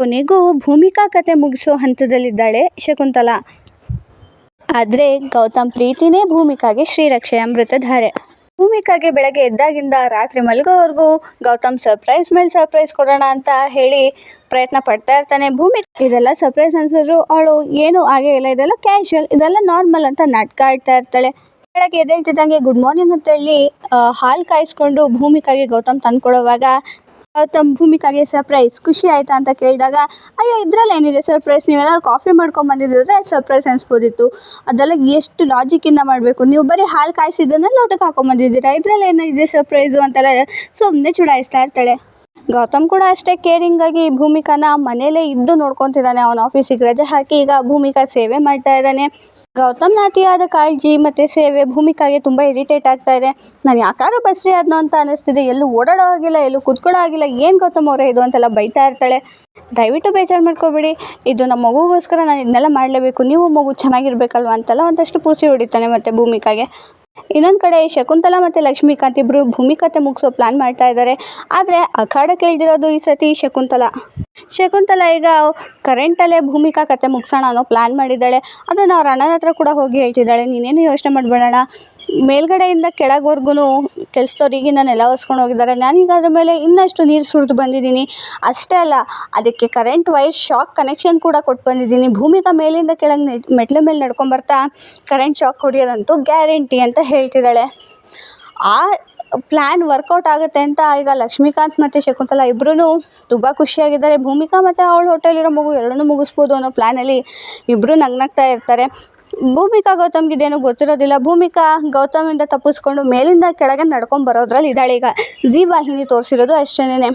ಕೊನೆಗೂ ಭೂಮಿಕಾ ಕತೆ ಮುಗಿಸೋ ಹಂತದಲ್ಲಿದ್ದಾಳೆ ಶಕುಂತಲಾ. ಆದರೆ ಗೌತಮ್ ಪ್ರೀತಿನೇ ಭೂಮಿಕಾಗೆ ಶ್ರೀರಕ್ಷೆ ಅಮೃತಧಾರೆ ಭೂಮಿಕಾಗೆ ಬೆಳಗ್ಗೆ ಎದ್ದಾಗಿಂದ ರಾತ್ರಿ ಮಲಗೋವರೆಗೂ ಗೌತಮ್ ಸರ್ಪ್ರೈಸ್ ಮೇಲೆ ಸರ್ಪ್ರೈಸ್ ಕೊಡೋಣ ಅಂತ ಹೇಳಿ ಪ್ರಯತ್ನ ಪಡ್ತಾ ಇರ್ತಾನೆ. ಭೂಮಿ ಇದೆಲ್ಲ ಸರ್ಪ್ರೈಸ್ ಅನ್ಸಿದ್ರು, ಅವಳು ಏನು ಆಗೇ ಇಲ್ಲ, ಇದೆಲ್ಲ ಕ್ಯಾಶುವಲ್ ಇದೆಲ್ಲ ನಾರ್ಮಲ್ ಅಂತ ನಾಟಕ ಆಡ್ತಾ ಇರ್ತಾಳೆ. ಬೆಳಗ್ಗೆ ಎದ್ದೇಳ್ತಿದ್ದಂಗೆ ಗುಡ್ ಮಾರ್ನಿಂಗ್ ಅಂತ ಹೇಳಿ ಹಾಲು ಕಾಯಿಸ್ಕೊಂಡು ಭೂಮಿಕಾಗೆ ಗೌತಮ್ ತಂದ್ಕೊಡೋವಾಗ ಗೌತಮ್, ಭೂಮಿಕಾಗೆ ಸರ್ಪ್ರೈಸ್ ಖುಷಿ ಆಯ್ತಾ ಅಂತ ಕೇಳಿದಾಗ, ಅಯ್ಯೋ, ಇದ್ರಲ್ಲಿ ಏನಿದೆ ಸರ್ಪ್ರೈಸ್ ನೀವೆಲ್ಲರೂ ಕಾಫಿ ಮಾಡ್ಕೊಂಡು ಬಂದಿದ್ದಿದ್ರೆ ಸರ್ಪ್ರೈಸ್ ಅನಿಸ್ಬೋದಿತ್ತು. ಅದೆಲ್ಲ ಎಷ್ಟು ಲಾಜಿಕಿಂದ ಮಾಡಬೇಕು? ನೀವು ಬರೀ ಹಾಲು ಕಾಯಿಸಿದ್ದನ್ನ ಲೋಟಕ್ಕೆ ಹಾಕೊಂಬಂದಿದ್ದೀರಾ? ಇದರಲ್ಲಿ ಏನಿದೆ ಸರ್ಪ್ರೈಸು ಅಂತೆಲ್ಲ ಸುಮ್ಮನೆ ಚುಡಾಯಿಸ್ತಾ ಇರ್ತಾಳೆ. ಗೌತಮ್ ಕೂಡ ಅಷ್ಟೇ ಕೇರಿಂಗ್ ಆಗಿ ಭೂಮಿಕಾನ ಮನೇಲೇ ಇದ್ದು ನೋಡ್ಕೊತಿದ್ದಾನೆ. ಅವನ ಆಫೀಸಿಗೆ ರಜೆ ಹಾಕಿ ಈಗ ಭೂಮಿಕಾ ಸೇವೆ ಮಾಡ್ತಾ ಇದ್ದಾನೆ. ಗೌತಮ್ನ ನಾಟಿಯಾದ ಕಾಳಜಿ ಮತ್ತು ಸೇವೆ ಭೂಮಿಕಾಗೆ ತುಂಬ ಇರಿಟೇಟ್ ಆಗ್ತಾ ಇದೆ. ನಾನು ಯಾಕಾದ್ರೂ ಬಸ್ರಿ ಆದ್ನೋ ಅಂತ ಅನ್ನಿಸ್ತಿದೆ ಎಲ್ಲೂ ಓಡಾಡೋ ಆಗಿಲ್ಲ ಎಲ್ಲೂ ಕುತ್ಕೊಳ್ಳೋ ಆಗಿಲ್ಲ ಏನು ಗೌತಮ್ ಅವರೇ ಇದು ಅಂತೆಲ್ಲ ಬೈತಾ ಇರ್ತಾಳೆ. ದಯವಿಟ್ಟು ಬೇಜಾರು ಮಾಡ್ಕೋಬೇಡಿ. ಇದು ನಮ್ಮ ಮಗುಗೋಸ್ಕರ ನಾನು ಇದನ್ನೆಲ್ಲ ಮಾಡಲೇಬೇಕು. ನೀವು ಮಗು ಚೆನ್ನಾಗಿರ್ಬೇಕಲ್ವ ಅಂತೆಲ್ಲ ಒಂದಷ್ಟು ಪೂಸಿ ಹೊಡಿತಾನೆ ಮತ್ತು ಭೂಮಿಕಾಗೆ. ಇನ್ನೊಂದು ಕಡೆ ಶಕುಂತಲಾ ಮತ್ತು ಲಕ್ಷ್ಮೀಕಾಂತ್ ಇಬ್ಬರು ಭೂಮಿಕತೆ ಮುಗಿಸೋ ಪ್ಲ್ಯಾನ್ ಮಾಡ್ತಾ ಇದ್ದಾರೆ ಆದರೆ ಅಖಾಡ ಕೇಳ್ದಿರೋದು ಈ ಸತಿ ಶಕುಂತಲಾ. ಶಕುಂತಲಾ ಈಗ ಕರೆಂಟಲ್ಲೇ ಭೂಮಿಕಾ ಕತೆ ಮುಗಿಸೋಣ ಅನ್ನೋ ಪ್ಲ್ಯಾನ್ ಮಾಡಿದ್ದಾಳೆ. ಅದನ್ನು ಅವ್ರ ಅಣ್ಣನ ಹತ್ರ ಕೂಡ ಹೋಗಿ ಹೇಳ್ತಿದ್ದಾಳೆ. ನೀನೇನು ಯೋಚನೆ ಮಾಡಬೇಡಣ ಮೇಲ್ಗಡೆಯಿಂದ ಕೆಳಗ್ವರ್ಗು ಕೆಲ್ಸದವ್ರಿಗೆ ನೆಲ ಒರೆಸ್ಕೊಂಡು ಹೋಗಿದ್ದಾರೆ. ನಾನೀಗ ಅದ್ರ ಮೇಲೆ ಇನ್ನಷ್ಟು ನೀರು ಸುರಿದು ಬಂದಿದ್ದೀನಿ. ಅಷ್ಟೇ ಅಲ್ಲ, ಅದಕ್ಕೆ ಕರೆಂಟ್ ವೈರ್ ಶಾಕ್ ಕನೆಕ್ಷನ್ ಕೂಡ ಕೊಟ್ಟು ಬಂದಿದ್ದೀನಿ. ಭೂಮಿಕಾ ಮೇಲಿಂದ ಕೆಳಗೆ ಮೆಟ್ಲ ಮೇಲೆ ನಡ್ಕೊಂಬರ್ತಾ ಕರೆಂಟ್ ಶಾಕ್ ಹೊಡೆಯೋದಂತೂ ಗ್ಯಾರಂಟಿ ಅಂತ ಹೇಳ್ತಿದ್ದಾಳೆ. ಆ ಪ್ಲ್ಯಾನ್ ವರ್ಕೌಟ್ ಆಗುತ್ತೆ ಅಂತ ಈಗ ಲಕ್ಷ್ಮೀಕಾಂತ್ ಮತ್ತು ಶಕುಂತಲಾ ಇಬ್ಬರೂ ತುಂಬ ಖುಷಿಯಾಗಿದ್ದಾರೆ. ಭೂಮಿಕಾ ಮತ್ತು ಅವಳ ಹೋಟೆಲಿರೋ ಮಗು ಎರಡನ್ನೂ ಮುಗಿಸ್ಬೋದು ಅನ್ನೋ ಪ್ಲ್ಯಾನಲ್ಲಿ ಇಬ್ಬರು ನಗ್ನಗ್ತಾ ಇರ್ತಾರೆ. ಭೂಮಿಕಾ ಗೌತಮ್ಗಿದೇನು ಗೊತ್ತಿರೋದಿಲ್ಲ. ಭೂಮಿಕಾ ಗೌತಮಿಂದ ತಪ್ಪಿಸ್ಕೊಂಡು ಮೇಲಿಂದ ಕೆಳಗೆ ನಡ್ಕೊಂಡು ಬರೋದ್ರಲ್ಲಿ ಇದ್ದಾಳೆ ಈಗ. ಜೀ ವಾಹಿನಿ ತೋರಿಸಿರೋದು ಅಷ್ಟೇನೆ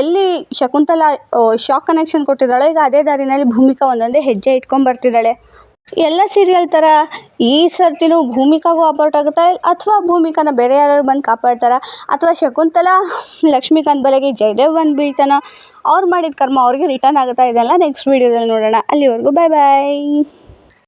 ಎಲ್ಲಿ ಶಕುಂತಲಾ ಶಾಕ್ ಕನೆಕ್ಷನ್ ಕೊಟ್ಟಿದ್ದಾಳೋ ಈಗ ಅದೇ ದಾರಿನಲ್ಲಿ ಭೂಮಿಕಾ ಒಂದೊಂದೇ ಹೆಜ್ಜೆ ಇಟ್ಕೊಂಡು ಬರ್ತಿದ್ದಾಳೆ. ಎಲ್ಲ ಸೀರಿಯಲ್ ಥರ ಈ ಸರ್ತಿನೂ ಭೂಮಿಕಾಗೂ ಅಬೌಟ್ ಆಗುತ್ತಾ ಅಥವಾ ಭೂಮಿಕಾನ ಬೇರೆ ಯಾರಾದ್ರು ಬಂದು ಕಾಪಾಡ್ತಾರಾ? ಅಥವಾ ಶಕುಂತಲಾ, ಲಕ್ಷ್ಮೀಕಾಂತ್ ಬಲೆಗೆ ಜಯದೇವ್ ಬಂದು ಬೀಳ್ತಾನೋ? ಅವ್ರು ಮಾಡಿದ ಕರ್ಮ ಅವ್ರಿಗೆ ರಿಟರ್ನ್ ಆಗುತ್ತಾ ಇದೆಲ್ಲ ನೆಕ್ಸ್ಟ್ ವೀಡಿಯೋದಲ್ಲಿ ನೋಡೋಣ. ಅಲ್ಲಿವರೆಗೂ ಬಾಯ್ ಬಾಯ್